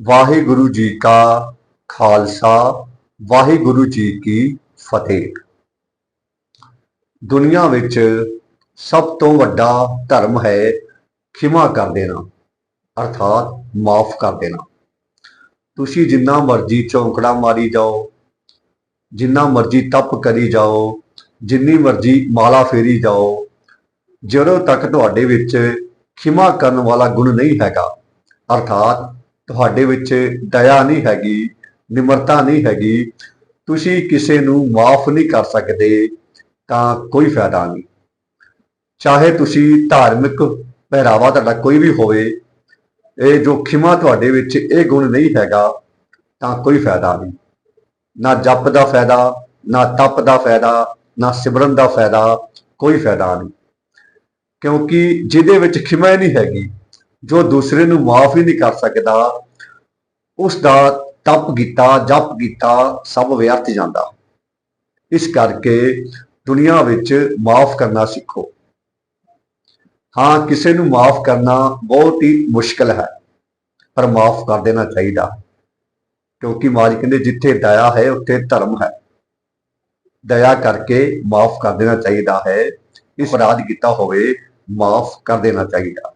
ਵਾਹਿਗੁਰੂ ਜੀ ਕਾ ਖਾਲਸਾ, ਵਾਹਿਗੁਰੂ ਜੀ ਕੀ ਫਤਿਹ। ਦੁਨੀਆ ਵਿੱਚ ਸਭ ਤੋਂ ਵੱਡਾ ਧਰਮ ਹੈ ਖਿਮਾ ਕਰ ਦੇਣਾ, ਅਰਥਾਤ ਮਾਫ ਕਰ ਦੇਣਾ। ਤੁਸੀਂ ਜਿੰਨਾ ਮਰਜ਼ੀ ਚੌਂਕੜਾ ਮਾਰੀ ਜਾਓ, ਜਿੰਨਾ ਮਰਜ਼ੀ ਤਪ ਕਰੀ ਜਾਓ, ਜਿੰਨੀ ਮਰਜ਼ੀ ਮਾਲਾ ਫੇਰੀ ਜਾਓ, ਜਦੋਂ ਤੱਕ ਤੁਹਾਡੇ ਵਿੱਚ ਖਿਮਾ ਕਰਨ ਵਾਲਾ ਗੁਣ ਨਹੀਂ ਹੈਗਾ, ਅਰਥਾਤ ਤੁਹਾਡੇ ਵਿੱਚ ਦਇਆ ਨਹੀਂ ਹੈਗੀ, ਨਿਮਰਤਾ ਨਹੀਂ ਹੈਗੀ, ਤੁਸੀਂ ਕਿਸੇ ਨੂੰ ਮਾਫ ਨਹੀਂ ਕਰ ਸਕਦੇ, ਤਾਂ ਕੋਈ ਫਾਇਦਾ ਨਹੀਂ। ਚਾਹੇ ਤੁਸੀਂ ਧਾਰਮਿਕ ਪਹਿਰਾਵਾ ਤੁਹਾਡਾ ਕੋਈ ਵੀ ਹੋਵੇ, ਇਹ ਜੋ ਖਿਮਾ ਤੁਹਾਡੇ ਵਿੱਚ ਇਹ ਗੁਣ ਨਹੀਂ ਹੈਗਾ, ਤਾਂ ਕੋਈ ਫਾਇਦਾ ਨਹੀਂ। ਨਾ ਜਪ ਦਾ ਫਾਇਦਾ, ਨਾ ਤਪ ਦਾ ਫਾਇਦਾ, ਨਾ ਸਿਮਰਨ ਦਾ ਫਾਇਦਾ, ਕੋਈ ਫਾਇਦਾ ਨਹੀਂ। ਕਿਉਂਕਿ ਜਿਹਦੇ ਵਿੱਚ ਖਿਮਾ ਹੀ ਨਹੀਂ ਹੈਗੀ ਜੋ ਦੂਸਰੇ ਨੂੰ ਮਾਫ ਹੀ ਨਹੀਂ ਕਰ ਸਕਦਾ, ਉਸ ਦਾ ਤਪ ਕੀਤਾ, ਜਪ ਕੀਤਾ, ਸਭ ਵਿਅਰਥ ਜਾਂਦਾ। ਇਸ ਕਰਕੇ ਦੁਨੀਆ ਵਿੱਚ ਮਾਫ ਕਰਨਾ ਸਿੱਖੋ। ਹਾਂ, ਕਿਸੇ ਨੂੰ ਮਾਫ ਕਰਨਾ ਬਹੁਤ ਹੀ ਮੁਸ਼ਕਲ ਹੈ, ਪਰ ਮਾਫ ਕਰ ਦੇਣਾ ਚਾਹੀਦਾ। ਕਿਉਂਕਿ ਮਾਜ ਕਹਿੰਦੇ, ਜਿੱਥੇ ਦਇਆ ਹੈ, ਉੱਥੇ ਧਰਮ ਹੈ। ਦਇਆ ਕਰਕੇ ਮਾਫ ਕਰ ਦੇਣਾ ਚਾਹੀਦਾ ਹੈ। ਇਸ ਅਪਰਾਧ ਕੀਤਾ ਹੋਵੇ, ਮਾਫ ਕਰ ਦੇਣਾ ਚਾਹੀਦਾ।